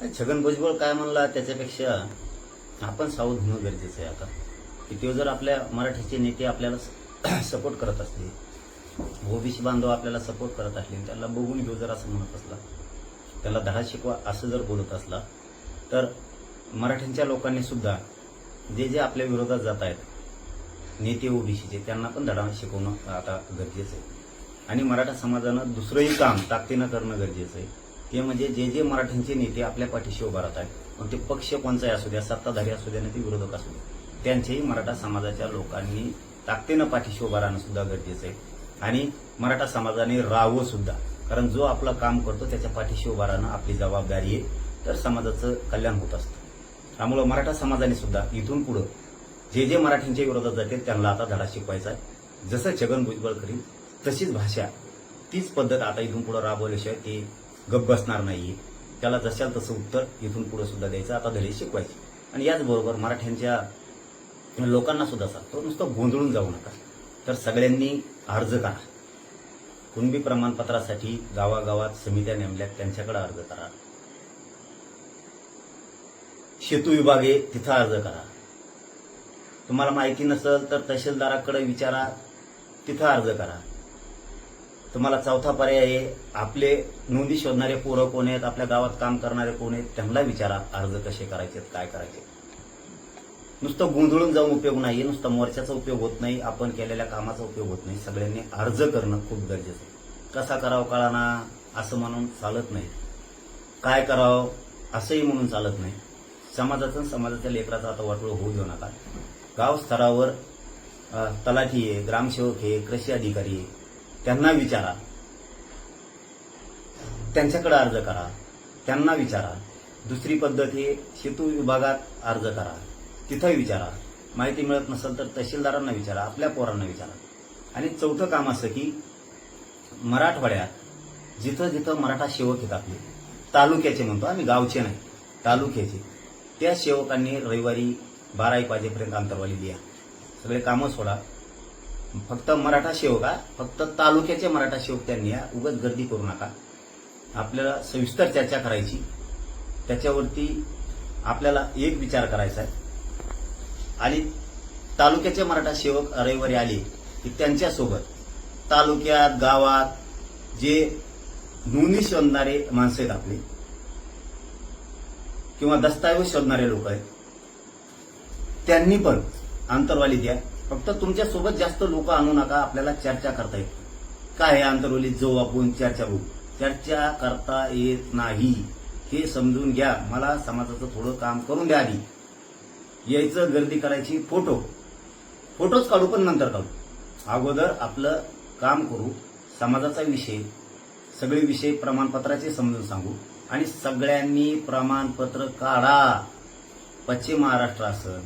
छगन भुजबळ काय म्हणला त्याच्यापेक्षा आपण सावध होणं गरजेचं आहे आता. की ते जर आपल्या मराठीचे नेते आपल्याला सपोर्ट करत असले ओबीसी बांधव आपल्याला सपोर्ट करत असले त्याला बघून घेऊ जर असं म्हणत असला त्याला धडा शिकवा असं जर बोलत असला तर मराठ्यांच्या लोकांनी सुद्धा जे जे आपल्या विरोधात जात आहेत नेते ओबीसीचे त्यांना पण धडा शिकवणं आता गरजेचं आहे. आणि मराठा समाजानं दुसरंही काम ताकदीनं करणं गरजेचं आहे. ते म्हणजे जे जे मराठ्यांचे नेते आपल्या पाठीशी उभा राहत आहेत मग ते पक्ष कोणचाही असू द्या सत्ताधारी असू द्या आणि ते विरोधक असू द्या त्यांचेही मराठा समाजाच्या लोकांनी ताकदीनं पाठीशी उभा राहणं सुद्धा गरजेचं आहे. आणि मराठा समाजाने राहावं सुद्धा कारण जो आपलं काम करतो त्याच्या पाठीशी उभा राहणं आपली जबाबदारी आहे. तर समाजाचं कल्याण होत असतं. त्यामुळं मराठा समाजाने सुद्धा इथून पुढं जे जे मराठींच्या विरोधात जाते त्यांना आता धडा शिकवायचा आहे. जसं छगन भुजबळ करील तशीच भाषा तीच पद्धत आता इथून पुढे राबवल्याशिवाय ते गप बसणार नाहीये. त्याला जशाल तसं उत्तर इथून पुढे सुद्धा द्यायचं. आता धडे शिकवायचे. आणि याचबरोबर मराठ्यांच्या लोकांना सुद्धा सांगतो नुसतं गोंधळून जाऊ नका. तर सगळ्यांनी अर्ज करा. कुणबी प्रमाणपत्रासाठी गावागावात समित्या नेमल्यात त्यांच्याकडे अर्ज करा. शेतू विभागे तिथं अर्ज करा. तुम्हाला माहिती नसेल तर तहसीलदाराकडे विचारा तिथं अर्ज करा. तुम्हाला चौथा पर्याय आहे आपले नोंदी शोधणारे पोरं कोण आहेत आपल्या गावात काम करणारे कोण आहेत त्यांना विचारा अर्ज कसे करायचे काय करायचे नुसतं गोंधळून जाऊन उपयोग नाही नुसतं मोर्चाचा उपयोग होत नाही आपण केलेल्या कामाचा उपयोग होत नाही. सगळ्यांनी अर्ज करणं खूप गरजेचं आहे. कसा करावं कळाना असं म्हणून चालत नाही. काय करावं असंही म्हणून चालत नाही. समाजाचं समाजाच्या लेकराचा आता वाटोळ होऊ देऊ नका. गाव स्तरावर तलाठी आहे ग्रामसेवक आहे कृषी अधिकारी आहे. त्यांना विचारा. त्यांच्याकडे अर्ज करा. त्यांना विचारा. दुसरी पद्धत ही शेतू विभागात अर्ज करा. तिथंही विचारा. माहिती मिळत नसेल तर तहसीलदारांना विचारा. आपल्या पोरांना विचारा. आणि चौथं काम असं की मराठवाड्यात जिथं जिथं मराठा सेवक आहेत आपले तालुक्याचे म्हणतो आम्ही गावचे नाही तालुक्याचे त्या सेवकांनी रविवारी बारा एक वाजेपर्यंत अंतरवाली लिहा. सगळे कामं सोडा. फक्त मराठा सेवक हा? फक्त तालुक्याचे मराठा सेवक त्यांनी या उगाच गर्दी करू नका. आपल्याला सविस्तर चर्चा करायची. त्याच्यावरती आपल्याला एक विचार करायचा आहे. आणि तालुक्याचे मराठा सेवक रविवारी आले की त्यांच्यासोबत तालुक्यात गावात जे नोंदी शोधणारे माणसं आहेत आपले किंवा दस्तावेज शोधणारे लोक आहेत त्यांनी पण आंतरवाली द्या. फक्त तुमच्यासोबत जास्त लोक आणू नका आपल्याला चर्चा करता येत काय आहे आंतरवालीत जाऊ आपण चर्चा करू. चर्चा करता येत नाही. हे समजून घ्या. मला समाजाचं थोडं काम करून द्या आधी. यायचं गर्दी करायची फोटो. फोटोच काढू पण नंतर काढू. अगोदर आपलं काम करू. समाजाचा विषय. सगळे विषय प्रमाणपत्राचे समजून सांगू. आणि सगळ्यांनी प्रमाणपत्र काढा. पश्चिम महाराष्ट्र असं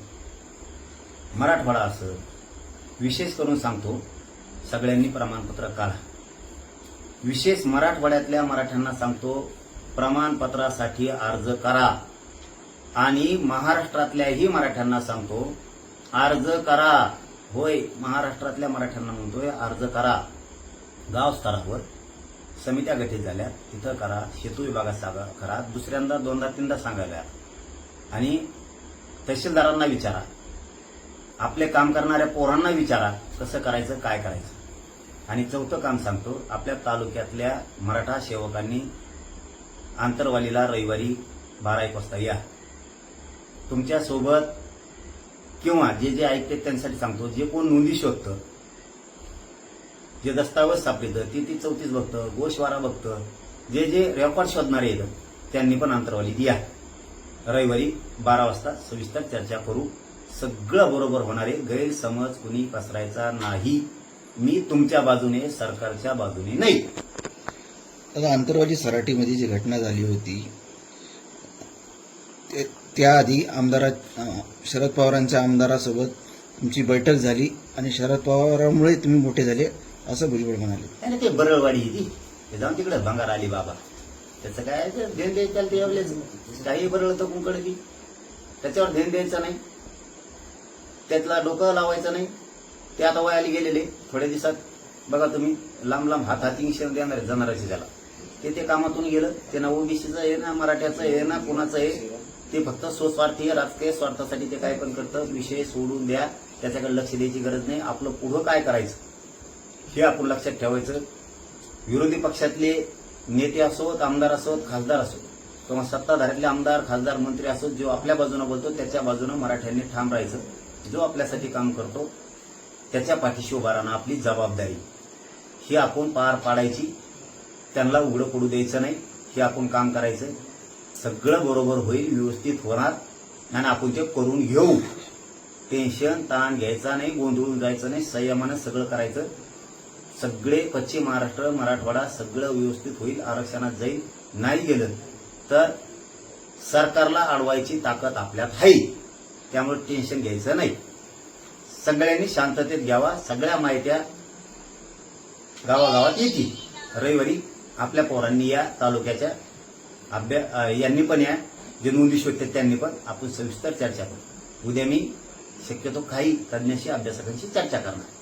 मराठवाडा असं विशेष करून सांगतो सगळ्यांनी प्रमाणपत्र काढा. विशेष मराठवाड्यातल्या मराठ्यांना सांगतो प्रमाणपत्रासाठी अर्ज करा. आणि महाराष्ट्रातल्याही मराठ्यांना सांगतो अर्ज करा. होय महाराष्ट्रातल्या मराठ्यांना म्हणतोय अर्ज करा. गावस्तरावर समित्या गठीत झाल्या तिथं करा. शेतू विभागात सांगा करा. दुसऱ्यांदा दोनदा तीनदा सांगायला आणि तहसीलदारांना विचारा. आपले काम करणाऱ्या पोरांना विचारा कसं करायचं काय करायचं. आणि चौथं काम सांगतो आपल्या तालुक्यातल्या मराठा सेवकांनी आंतरवालीला रविवारी बारा एक वाजता या. तुमच्यासोबत किंवा जे जे ऐकते त्यांच्यासाठी सांगतो जे कोण नोंदी शोधतं जे दस्तावेज सापडतं ते ती चौतीस बघतं गोशवारा बघतं जे जे रेकॉर्ड शोधणारे येतं त्यांनी पण अंतरवाली या. रविवारी बारा वाजता सविस्तर चर्चा करू. सगळं बरोबर होणारे गैरसमज कुणी पसरायचा नाही. मी तुमच्या बाजूने सरकारच्या बाजूने नाही. आता आंतरवाली सराटीमध्ये जी घटना झाली होती ते- त्याआधी आमदारा अं, शरद पवारांच्या आमदारासोबत तुमची बैठक झाली आणि शरद पवारांमुळे तुम्ही मोठे झाले असं भुजबळ म्हणाले. आणि ते बरळवाडी आहे ती ते जाऊन तिकडे भंगार आली बाबा. त्याचं काय ते ध्यान द्यायचं ते एवढेच काही बरळ तर कुंकड की त्याच्यावर ध्यान द्यायचं नाही. त्यातला डोकं लावायचं नाही. ते आता वयाला गेलेले थोड्या दिवसात. बघा तुम्ही लांब लांब हात हाती देणार आहे जनावरांची त्याला. ते ते कामातून गेलं ते ना ओबीसीचं आहे ना मराठ्याचं आहे ना कोणाचं आहे ते फक्त स्वस्वार्थी राजकीय स्वार्थासाठी ते काय पण करतं. विषय सोडून द्या त्याच्याकडे लक्ष द्यायची गरज नाही. आपलं पुढं काय करायचं? हे आपण लक्षात ठेवायचं. विरोधी पक्षातले नेते असोत आमदार असोत खासदार असोत किंवा सत्ताधाऱ्यातले आमदार खासदार मंत्री असोत जो आपल्या बाजूनं बोलतो त्याच्या बाजूनं मराठ्यांनी ठाम राहायचं. जो आपल्यासाठी काम करतो त्याच्या पाठीशी उभा राहणं आपली जबाबदारी. ही आपण पार पाडायची त्यांना उघडं पडू द्यायचं नाही हे आपण काम करायचं. सगळं बरोबर होईल व्यवस्थित होणार आणि आपण ते करून घेऊ टेन्शन ताण घ्यायचा नाही गोंधळून जायचं नाही संयमानं सगळं करायचं. सगळे पश्चिम महाराष्ट्र मराठवाडा सगळं व्यवस्थित होईल आरक्षणात जाईल नाही गेलं तर सरकारला अडवायची ताकद आपल्यात आहे. त्यामुळे टेन्शन घ्यायचं नाही. सगळ्यांनी शांततेत घ्यावा. सगळ्या माहित्या गावागावात येतील. रविवारी आपल्या पोरांनी या तालुक्याच्या अभ्या यांनी पण या. जे नोंदी शोधतात त्यांनी पण आपण सविस्तर चर्चा करू. उद्या मी शक्यतो काही तज्ञाशी अभ्यासकांशी चर्चा करणार.